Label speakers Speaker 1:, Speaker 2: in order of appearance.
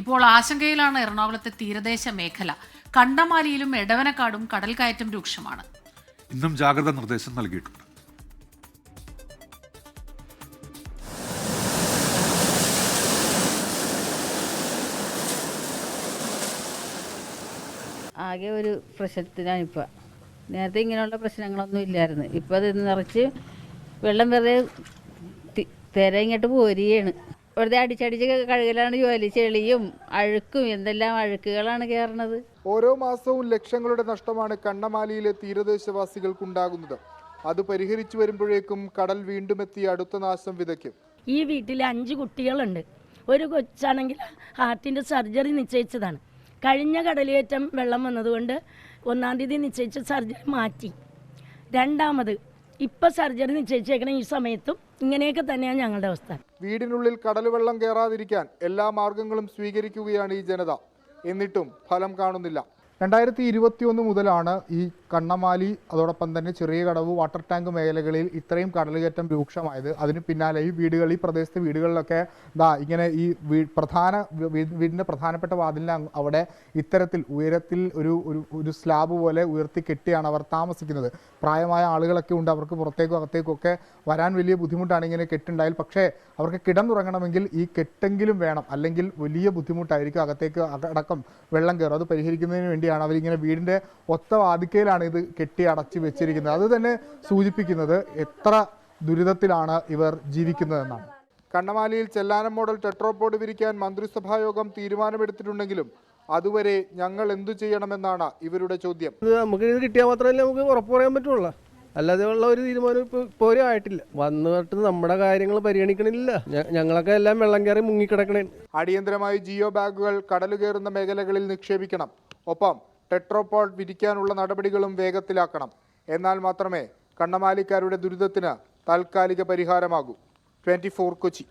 Speaker 1: ഇപ്പോൾ ആശങ്കയിലാണ് എറണാകുളത്തെ തീരദേശ മേഖല. കണ്ടമാലിയിലും എടവനക്കാടും കടൽ കയറ്റം രൂക്ഷമാണ്.
Speaker 2: ഇന്നും ജാഗ്രതാ നിർദ്ദേശം നൽകിയിട്ടുണ്ട്.
Speaker 3: ആകെ ഒരു പ്രശ്നത്തിനാണ് ഇപ്പോൾ നേരത്തെ ഇങ്ങനെയുള്ള പ്രശ്നങ്ങളൊന്നും ഇല്ലായിരുന്നു. ഇപ്പോൾ അത് നിറച്ച് വെള്ളം വെറുതെ തിര ഇങ്ങോട്ട് പോരുകയാണ്. വെറുതെ അടിച്ചടിച്ച് കഴുകലാണ് ജോലി. ചെളിയും അഴുക്കും എന്തെല്ലാം അഴുക്കുകളാണ് കയറണത്
Speaker 4: ഓരോ മാസവും ലക്ഷങ്ങളുടെ നഷ്ടമാണ് കണ്ണമാലിയിലെ തീരദേശവാസികൾക്കുണ്ടാകുന്നത്. അത് പരിഹരിച്ചു വരുമ്പോഴേക്കും കടൽ വീണ്ടും എത്തി അടുത്ത നാശം വിതയ്ക്കും.
Speaker 5: ഈ വീട്ടിൽ അഞ്ച് കുട്ടികളുണ്ട്. ഒരു കൊച്ചാണെങ്കിൽ ഹാർട്ടിന്റെ സർജറി നിശ്ചയിച്ചതാണ്. കഴിഞ്ഞ കടലേറ്റം വെള്ളം വന്നതുകൊണ്ട് ഒന്നാം തീയതി നിശ്ചയിച്ച സർജറി മാറ്റി. രണ്ടാമത് ഇപ്പം സർജറി നിശ്ചയിച്ചേക്കണ ഈ സമയത്തും ഇങ്ങനെയൊക്കെ തന്നെയാണ് ഞങ്ങളുടെ അവസ്ഥ.
Speaker 4: വീടിനുള്ളിൽ കടലുവെള്ളം കയറാതിരിക്കാൻ എല്ലാ മാർഗങ്ങളും സ്വീകരിക്കുകയാണ് ഈ ജനത. എന്നിട്ടും ഫലം കാണുന്നില്ല. രണ്ടായിരത്തി ഇരുപത്തിയൊന്ന് മുതലാണ് ഈ കണ്ണമാലി അതോടൊപ്പം തന്നെ ചെറിയ കടവ് വാട്ടർ ടാങ്ക് മേഖലകളിൽ ഇത്രയും കടലുകയറ്റം രൂക്ഷമായത്. അതിന് പിന്നാലെ ഈ വീടുകൾ ഈ പ്രദേശത്തെ വീടുകളിലൊക്കെ ദാ ഇങ്ങനെ ഈ പ്രധാന വീടിന്റെ പ്രധാനപ്പെട്ട വാതിലിന് അവിടെ ഇത്തരത്തിൽ ഉയരത്തിൽ ഒരു ഒരു സ്ലാബ് പോലെ ഉയർത്തി കെട്ടിയാണ് അവർ താമസിക്കുന്നത്. പ്രായമായ ആളുകളൊക്കെ ഉണ്ട് അവർക്ക് പുറത്തേക്കും അകത്തേക്കും ഒക്കെ വരാൻ വലിയ ബുദ്ധിമുട്ടാണ് ഇങ്ങനെ കെട്ടുണ്ടായാൽ. പക്ഷേ അവർക്ക് കിടന്നുറങ്ങണമെങ്കിൽ ഈ കെട്ടെങ്കിലും വേണം. അല്ലെങ്കിൽ വലിയ ബുദ്ധിമുട്ടായിരിക്കും അകത്തേക്ക് അക- അടക്കം വെള്ളം കയറും അത് പരിഹരിക്കുന്നതിന് വേണ്ടിയാണ് അവരിങ്ങനെ വീടിന്റെ ഒത്ത വാതിക്കയിലാണ് ഇത് കെട്ടി അടച്ചു വെച്ചിരിക്കുന്നത്? അത് തന്നെ സൂചിപ്പിക്കുന്നത് എത്ര ദുരിതത്തിലാണ് ഇവർ ജീവിക്കുന്നതെന്നാണ്. കണ്ണമാലിയിൽ ചെല്ലാനം മോഡൽ ടെട്രോപോഡ് വിരിക്കാൻ മന്ത്രിസഭായോഗം തീരുമാനമെടുത്തിട്ടുണ്ടെങ്കിലും അതുവരെ ഞങ്ങൾ എന്തു ചെയ്യണമെന്നാണ് ഇവരുടെ ചോദ്യം.
Speaker 6: ഇത് നമുക്ക് ഇത് കിട്ടിയാൽ മാത്രമല്ലേ നമുക്ക് ഉറപ്പ് പറയാൻ പറ്റുള്ളൂ. അല്ലാതെ ഉള്ള ഒരു തീരുമാനം ഇപ്പോൾ ഇപ്പോഴും ആയിട്ടില്ല. വന്നിട്ട് നമ്മുടെ കാര്യങ്ങൾ പരിഗണിക്കണില്ല. ഞങ്ങളൊക്കെ എല്ലാം വെള്ളം കയറി മുങ്ങിക്കിടക്കണേ.
Speaker 4: അടിയന്തരമായി ജിയോ ബാഗുകൾ കടലുകയറുന്ന മേഖലകളിൽ നിക്ഷേപിക്കണം. ഒപ്പം ടെട്രോപോഡ് വിരിക്കാനുള്ള നടപടികളും വേഗത്തിലാക്കണം. എന്നാൽ മാത്രമേ കണ്ണമാലിക്കാരുടെ ദുരിതത്തിന് താൽക്കാലിക പരിഹാരമാകൂ. ട്വന്റി കൊച്ചി.